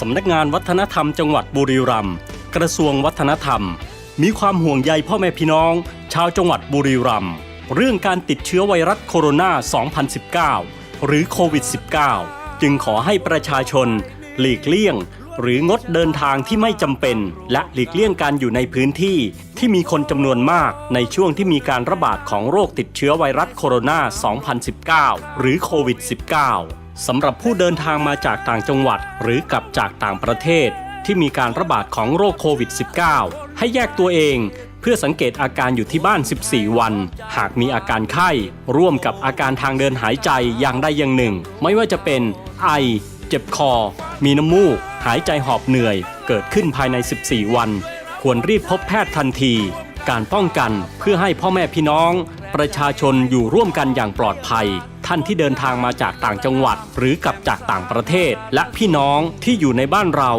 สำนักงานวัฒนธรรมจังหวัดบุรีรัมย์กระทรวงวัฒนธรรม มีความห่วงใยพ่อแม่พี่น้อง ชาวจังหวัดบุรีรัมย์เรื่องการติดเชื้อไวรัสโคโรนา 2019 หรือโควิด -19 จึงขอให้ประชาชน หลีกเลี่ยง หรืองดเดินทางที่ไม่จำเป็น และหลีกเลี่ยงการอยู่ในพื้นที่ที่มีคนจำนวนมากในช่วงที่มีการระบาดของโรคติดเชื้อไวรัสโคโรนา 2019 หรือโควิด -19 สำหรับผู้เดินทางมาจากต่างจังหวัดหรือกลับจากต่างประเทศ ที่มีการระบาดของโรคโควิด -19 ให้แยกตัวเองเพื่อสังเกตอาการอยู่ที่บ้าน 14 วัน หากมีอาการไข้ ร่วมกับอาการทางเดินหายใจอย่างใดอย่างหนึ่ง ไม่ว่าจะเป็นไอ เจ็บคอ มีน้ำมูก หายใจหอบเหนื่อย เกิดขึ้นภายใน 14 วัน ควรรีบพบแพทย์ทันที การป้องกันเพื่อให้พ่อแม่พี่น้อง ประชาชนอยู่ร่วมกันอย่างปลอดภัย ท่านที่เดินทางมาจากต่างจังหวัด หรือกลับจากต่างประเทศ และพี่น้องที่อยู่ในบ้านเรา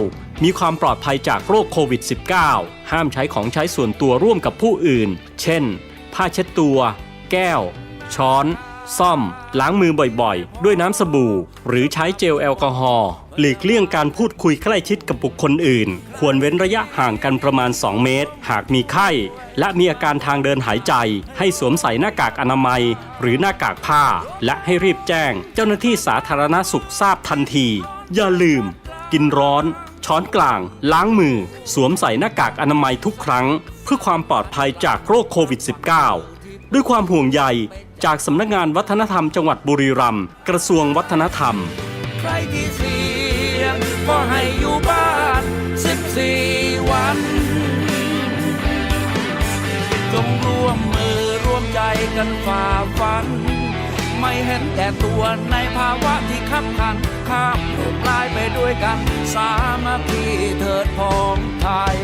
มีความปลอดภัยจากโรคโควิด -19 ห้ามใช้ของใช้ส่วนตัวร่วมกับผู้อื่น เช่น ผ้าเช็ดตัว แก้ว ช้อน ซ่อม ล้างมือบ่อยๆ ด้วยน้ำสบู่ หรือใช้เจลแอลกอฮอล์หลีกเลี่ยงการพูดคุยใกล้ชิดกับบุคคลอื่น ควรเว้นระยะห่างกันประมาณ 2 เมตร หากมีไข้ และมีอาการทางเดินหายใจ ให้สวมใส่หน้ากากอนามัย หรือหน้ากากผ้า และให้รีบแจ้ง เจ้าหน้าที่สาธารณสุขทราบทันที อย่าลืม กินร้อน ช้อนกลาง ล้างมือ สวมใส่หน้ากากอนามัยทุกครั้ง เพื่อความปลอดภัยจากโรคโควิด -19 ด้วยความห่วงใยจากสำนักงานวัฒนธรรมจังหวัดบุรีรัมย์กระทรวงวัฒนธรรม ใครที่เสียงก็ให้อยู่บ้านสิบสี่วันจงร่วมมือร่วมใจกันฝ่าฟัน ไม่เห็นแก่ตัวในภาวะที่ขับขันข้ามโลกลายไปด้วยกัน สามัคคีเถิดพ้องไทย